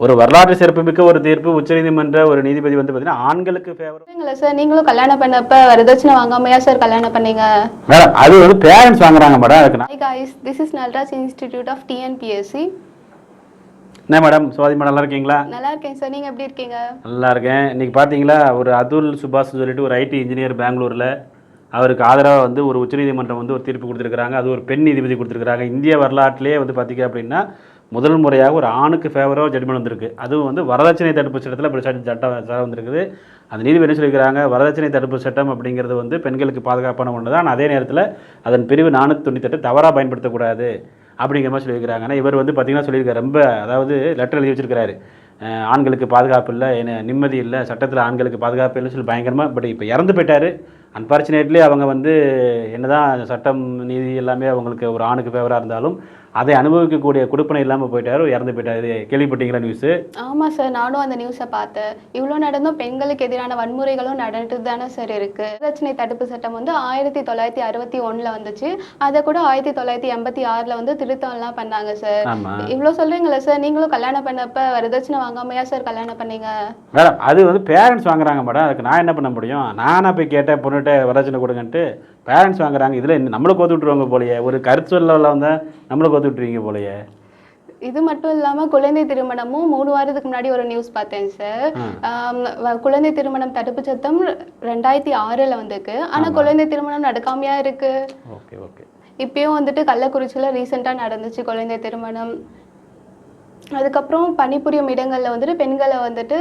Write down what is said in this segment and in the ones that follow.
ஒரு வரலாற்று சிறப்புமிக்க ஒரு தீர்ப்பு உச்சநீதிமன்ற ஒரு நீதிபதி வந்து பார்த்தீங்கன்னா ஆண்களுக்கு ஃபேவர் சார்? நீங்களும் கல்யாணம் பண்ணப்ப வரதட்சணை வாங்காமையா சார் கல்யாணம் பண்ணீங்க? மேடம் அது வந்து பேரண்ட்ஸ் வாங்குறாங்க மேடம் அதுக்கு hi guys this is Nalraj institute of TNPSC என்ன மேடம் சுவாதி மேடம் நல்லா இருக்கீங்களா? நல்லா இருக்கேன் சார். நீங்க எப்படி இருக்கீங்க? நல்லா இருக்கேன். இன்னைக்கு பார்த்தீங்களா ஒரு அதுல் சுபாஷ் சொல்லிட்டு ஒரு ஐடி இன்ஜினியர் பெங்களூரில் அவருக்கு ஆதரவாக வந்து ஒரு உச்சநீதிமன்றம் வந்து ஒரு தீர்ப்பு கொடுத்துருக்காங்க அது ஒரு பெண் நீதிபதி கொடுத்துருக்காங்க இந்திய வரலாற்றிலே வந்து பார்த்தீங்க அப்படின்னா முதல் முறையாக ஒரு ஆணுக்கு ஃபேவராக ஜட்மெண்ட் வந்திருக்கு. அதுவும் வந்து வரதட்சணை தடுப்பு சட்டத்தில் இப்படி சட்ட சட்டம் சட்டம் வந்திருக்குது. அந்த நீதிபதி என்ன சொல்லியிருக்கிறாங்க வரதட்சணை தடுப்பு சட்டம் அப்படிங்கிறது வந்து பெண்களுக்கு பாதுகாப்பான ஒன்று தான் அதே நேரத்தில் அதன் பிரிவு நானூற்றி தொண்ணூத்தெட்டு தவறாக பயன்படுத்தக்கூடாது அப்படிங்கிற மாதிரி சொல்லியிருக்கிறாங்க. ஆனால் இவர் வந்து பார்த்திங்கன்னா சொல்லியிருக்காரு ரொம்ப அதாவது லெட்டர் எழுதி வச்சிருக்கிறாரு. ஆண்களுக்கு பாதுகாப்பு இல்லை என்ன நிம்மதி இல்லை சட்டத்தில் ஆண்களுக்கு பாதுகாப்பு இல்லைன்னு சொல்லி பயங்கரமாக பட் இப்போ இறந்து போயிட்டார். அன்ஃபார்ச்சுனேட்லி அவங்க வந்து என்ன தான் சட்டம் நீதி எல்லாமே அவங்களுக்கு ஒரு ஆணுக்கு ஃபேவராக இருந்தாலும் அதை அனுபவிக்கக்கூடிய கொடுப்பனை இல்லாமல் போயிட்டாரு இறந்து போயிட்டாரு. கேள்விப்பட்டீங்களா நியூஸு ஆமா சார் நானும் அந்த நியூஸை பார்த்தேன். இவ்வளோ நடந்தும் பெண்களுக்கு எதிரான வன்முறைகளும் நடந்துட்டு தானே சார் இருக்கு. வரதட்சணை தடுப்பு சட்டம் வந்து ஆயிரத்தி தொள்ளாயிரத்தி அறுபத்தி ஒண்ணுல வந்துச்சு. அதை கூட ஆயிரத்தி தொள்ளாயிரத்தி எண்பத்தி ஆறுல வந்து திருத்தம்லாம் பண்ணாங்க சார் ஆமாம் இவ்வளோ சொல்றீங்களா சார் நீங்களும் கல்யாணம் பண்ணப்ப வரதட்சணை வாங்காமையா சார் கல்யாணம் பண்ணீங்க? மேடம் அது வந்து பேரண்ட்ஸ் வாங்குறாங்க மேடம் அதுக்கு நான் என்ன பண்ண முடியும்? நானாக போய் கேட்டேன் பொண்ணுகிட்ட வரதட்சணை கொடுங்கன்ட்டு பேரண்ட்ஸ் வாங்குறாங்க. இதில் நம்மளை கோத்து விட்ருவாங்க போலயே. ஒரு கருத்து சொல்ல வந்தால் நம்மளை கோத்து விட்டுருவீங்க போலயே. இது மட்டும் இல்லாம குழந்தை திருமணமும் மூணு வாரத்துக்கு முன்னாடி ஒரு நியூஸ் பார்த்தேன் சார் குழந்தை திருமணம் தடுப்பு சட்டம் ரெண்டாயிரத்தி ஆறுல வந்திருக்கு. ஆனா குழந்தை திருமணம் நடக்காமையா இருக்கு? Okay okay. இப்பயும் வந்துட்டு கள்ளக்குறிச்சியில் ரீசெண்டாக நடந்துச்சு குழந்தை திருமணம். அதுக்கப்புறம் பணிபுரியும் இடங்களில் வந்துட்டு பெண்களை வந்துட்டு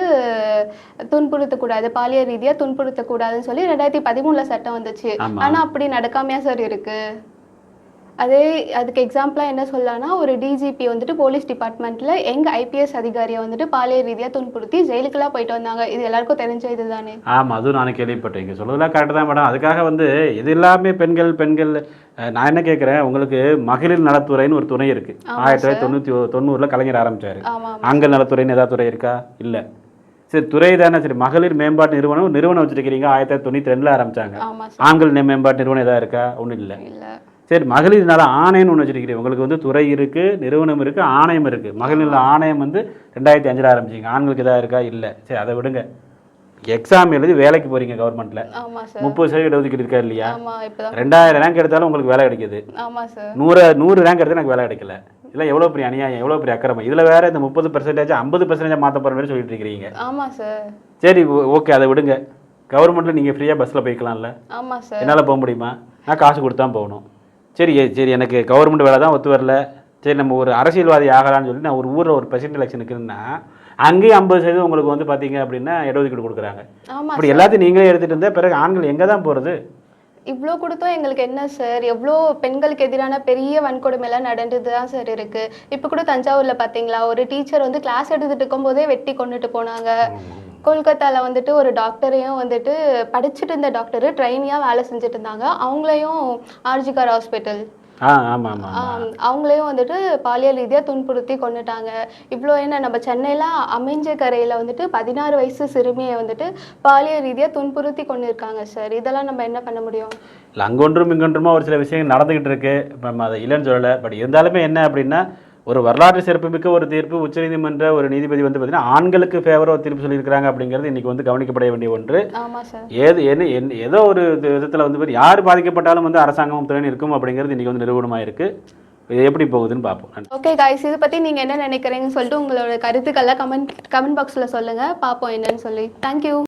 துன்புறுத்தக்கூடாது பாலியல் ரீதியாக துன்புறுத்தக்கூடாதுன்னு சொல்லி ரெண்டாயிரத்தி பதிமூணில் சட்டம் வந்துச்சு. ஆனால் அப்படி நடக்காமையா சார் இருக்கு? அதே அதுக்கு எக்ஸாம்பிளாக என்ன சொல்லலாம்னா ஒரு டிஜிபி வந்துட்டு போலீஸ் டிபார்ட்மெண்ட்டில் எங்கள் ஐபிஎஸ் அதிகாரியை வந்துட்டு பாலியல் ரீதியாக துன்புறுத்தி ஜெயிலுக்கெல்லாம் போயிட்டு வந்தாங்க? இது எல்லாருக்கும் தெரிஞ்ச இதுதானே? ஆமாம் அதுவும் நான் கேள்விப்பட்டேன். இங்கே சொல்றதெல்லாம் கரெக்டு தான் மேடம் அதுக்காக வந்து இது எல்லாமே பெண்கள் பெண்கள் நான் என்ன கேட்குறேன் உங்களுக்கு மகளிர் நலத்துறைன்னு ஒரு துறை இருக்குது ஆயிரத்தி தொள்ளாயிரத்தி தொண்ணூற்றி தொண்ணூறில் கலைஞர் ஆரம்பிச்சார். ஆமாம் ஆண்கள் நலத்துறைன்னு ஏதாவது துறை இருக்கா? இல்லை. சரி துறை தானே. சரி மகளிர் மேம்பாட்டு நிறுவனம் நிறுவனம் வச்சுருக்கிறீங்க ஆயிரத்தி தொள்ளாயிரத்தி தொண்ணூற்றி ரெண்டில் சார் ஆண்கள் மேம்பாட்டு நிறுவனம் ஏதாவது இருக்கா? ஒன்றும் இல்லை. சரி மகளிர் நல ஆணையம்னு ஒன்று வச்சிருக்கிறீங்க. உங்களுக்கு வந்து துறை இருக்குது நிறுவனம் இருக்குது ஆணையம் இருக்குது மகளிர் ஆணையம் வந்து ரெண்டாயிரத்தி அஞ்சில் ஆரம்பிச்சிங்க. ஆண்களுக்கு எதாவது இருக்கா? இல்லை. சரி அதை விடுங்க. எக்ஸாம் எழுதி வேலைக்கு போகிறீங்க கவர்மெண்ட்டில் ஆமாம் சார் முப்பது சதவீத ஒதுக்கீடு இருக்கா இல்லையா? ரெண்டாயிரம் ரேங்க் எடுத்தாலும் உங்களுக்கு வேலை கிடைக்குது. நூறு நூறு ரேங்க் எடுத்து எனக்கு வேலை கிடைக்கல. இல்லை எவ்வளோ பெரிய அநியாயம் எவ்வளோ பெரிய அக்கிரமம். இதில் வேற இந்த முப்பது பர்சன்டேஜ் ஐம்பது பர்சன்டேஜ் மாற்ற போகிற மாதிரி சொல்லிட்டு இருக்கிறீங்க. ஆமாம் சார் சரி ஓகே அதை விடுங்க. கவர்மெண்ட்டில் நீங்கள் ஃப்ரீயாக பஸ்ஸில் போய்க்கலாம்ல. ஆமாம் சார் என்னால் போக முடியுமா? நான் காசு கொடுத்து போகணும். சரி சரி எனக்கு கவர்மெண்ட் வேலை தான் ஒத்து வரல. சரி நம்ம ஒரு அரசியல்வாதி ஆகலாம்னு சொல்லி நான் ஒரு ஊரில் ஒரு பிரசிடென்ட் எலெக்ஷன் இருக்குன்னா அங்கேயும் ஐம்பது சதவீதம் உங்களுக்கு வந்து பார்த்தீங்க அப்படின்னா இடஒதுக்கீடு கொடுக்குறாங்க. அப்படி எல்லாத்தையும் நீங்களே எடுத்துகிட்டு இருந்தால் பிறகு ஆண்கள் எங்கே தான் போகிறது இவ்வளோ கொடுத்தோம் எங்களுக்கு என்ன சார்? எவ்வளோ பெண்களுக்கு எதிரான பெரிய வன்கொடுமைலாம் நடந்துட்டு தான் சார் இருக்கு. இப்போ கூட தஞ்சாவூர்ல பார்த்தீங்களா ஒரு டீச்சர் வந்து கிளாஸ் எடுத்துட்டு இருக்கும்போதே வெட்டி கொண்டுட்டு போனாங்க. கொல்கத்தால வந்துட்டு ஒரு டாக்டரையும் வந்துட்டு படிச்சுட்டு இருந்த டாக்டர் ட்ரைனியாக வேலை செஞ்சுட்டு இருந்தாங்க அவங்களையும் ஆர்ஜிகார் ஹாஸ்பிட்டல். அவங்களையும் வந்துட்டு பாலியல் ரீதியாக துன்புறுத்தி கொண்டுட்டாங்க. இவ்வளோ என்ன நம்ம சென்னையில் அமைஞ்ச கரையில் வந்துட்டு பதினாறு வயசு சிறுமியை வந்துட்டு பாலியல் ரீதியாக துன்புறுத்தி கொண்டு இருக்காங்க சார். இதெல்லாம் நம்ம என்ன பண்ண முடியும்? இல்லை அங்கொன்றும் இங்கொன்றுமா ஒரு சில விஷயங்கள் நடந்துக்கிட்டு இருக்கு. இப்போ நம்ம அதை இல்லைன்னு சொல்லலை. பட் இருந்தாலுமே என்ன அப்படின்னா ஒரு வரலாற்று சிறப்புமிக்க ஒரு தீர்ப்பு உச்சநீதிமன்ற ஒரு நீதிபதி வந்து பார்த்தீங்கன்னா ஆண்களுக்கு ஃபேவராக தீர்ப்பு சொல்லியிருக்கிறாங்க அப்படிங்கிறது இன்றைக்கி வந்து கவனிக்கப்பட வேண்டிய ஒன்று. ஏது என்ன ஏதோ ஒரு விதத்தில் வந்து யார் பாதிக்கப்பட்டாலும் வந்து அரசாங்கம் துணை இருக்கும் அப்படிங்கிறது இன்றைக்கி வந்து நிறுவனமாக இருக்குது இது எப்படி போகுதுன்னு பார்ப்போம். ஓகே காய்ஸ் இதை பற்றி நீங்கள் என்ன நினைக்கிறீங்கன்னு சொல்லிட்டு உங்களோட கருத்துக்களை கமெண்ட் கமெண்ட் பாக்ஸில் சொல்லுங்கள் பார்ப்போம் என்னன்னு சொல்லி. தேங்க்யூ